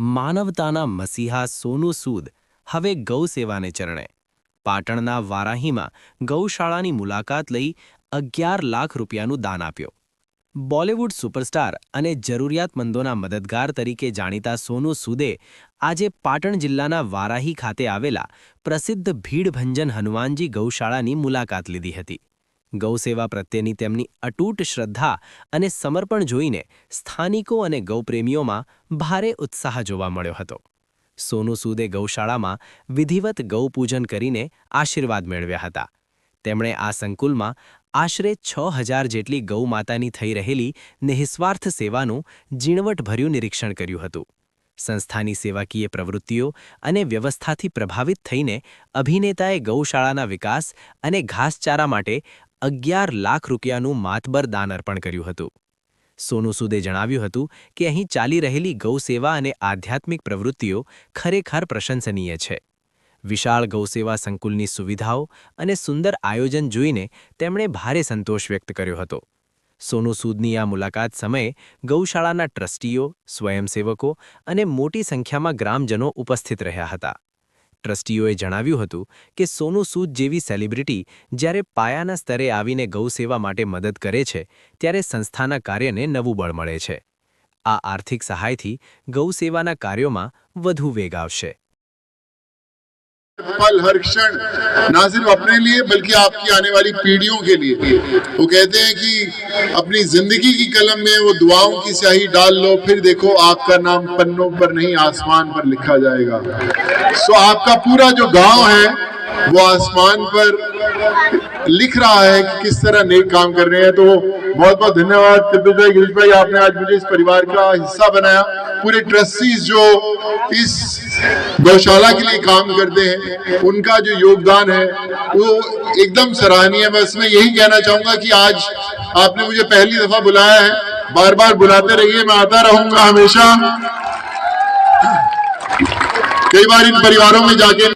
માનવતાના મસીહા સોનુ સૂદ હવે ગૌ સેવાને ચરણે. પાટણના વારાહીમાં ગૌશાળાની મુલાકાત લઈ અગિયાર લાખ રૂપિયાનું દાન આપ્યો. બોલિવૂડ સુપરસ્ટાર અને જરૂરિયાતમંદોના મદદગાર તરીકે જાણીતા સોનુ સૂદે આજે પાટણ જિલ્લાના વારાહી ખાતે આવેલા પ્રસિદ્ધ ભીડભંજન હનુમાનજી ગૌશાળાની મુલાકાત લીધી હતી. ગૌસેવા પ્રત્યેની તેમની અતૂટ શ્રદ્ધા અને સમર્પણ જોઈને સ્થાનિકો અને ગૌપ્રેમીઓમાં ભારે ઉત્સાહ જોવા મળ્યો હતો. સોનુ સૂદે ગૌશાળામાં વિધિવત ગૌપૂજન કરીને આશીર્વાદ મેળવ્યા હતા. તેમણે આ સંકુલમાં આશરે છ હજાર જેટલી ગૌમાતાની થઈ રહેલી નિઃસ્વાર્થ સેવાનું ઝીણવટભર્યું નિરીક્ષણ કર્યું હતું. સંસ્થાની સેવાકીય પ્રવૃત્તિઓ અને વ્યવસ્થાથી પ્રભાવિત થઈને અભિનેતાએ ગૌશાળાના વિકાસ અને ઘાસચારા માટે અગિયાર લાખ રૂપિયાનું માતબર દાન અર્પણ કર્યું હતું. સોનુ સૂદે જણાવ્યું હતું કે અહીં ચાલી રહેલી ગૌસેવા અને આધ્યાત્મિક પ્રવૃત્તિઓ ખરેખર પ્રશંસનીય છે. વિશાળ ગૌસેવા સંકુલની સુવિધાઓ અને સુંદર આયોજન જોઈને તેમણે ભારે સંતોષ વ્યક્ત કર્યો હતો. સોનુ સૂદની આ મુલાકાત સમયે ગૌશાળાના ટ્રસ્ટીઓ, સ્વયંસેવકો અને મોટી સંખ્યામાં ગ્રામજનો ઉપસ્થિત રહ્યા હતા. ટ્રસ્ટીઓએ જણાવ્યું હતું કે સોનુ સૂદ જેવી સેલિબ્રિટી જ્યારે પાયાના સ્તરે આવીને ગૌસેવા માટે મદદ કરે છે, ત્યારે સંસ્થાના કાર્યને નવું બળ મળે છે. આ આર્થિક સહાયથી ગૌસેવાના કાર્યોમાં વધુ વેગ આવશે. पल हर क्षण। ना सिर्फ़ अपने लिए, बल्कि आपकी आने वाली पीढ़ियों के लिए। वो कहते हैं कि अपनी ज़िंदगी की कलम में वो दुआओं की स्याही डाल लो, फिर देखो आपका नाम पन्नों पर नहीं, आसमान पर लिखा जाएगा। सो आपका पूरा जो गाँव है, वो आसमान पर लिख रहा है कि किस तरह नेक काम कर रहे हैं। तो बहुत बहुत धन्यवाद तिब्बत भाई, गिरीश भाई, आपने आज मुझे इस परिवार का हिस्सा बनाया। पूरे ट्रस्टीज जो इस गौशाला के लिए काम करते हैं, उनका जो योगदान है, वो एकदम सराहनीय है। मैं यही कहना चाहूँगा कि आज आपने मुझे पहली दफ़ा बुलाया है। बार बार बुलाते रहिए, मैं आता रहूँगा हमेशा। कई बार इन परिवारों में जाके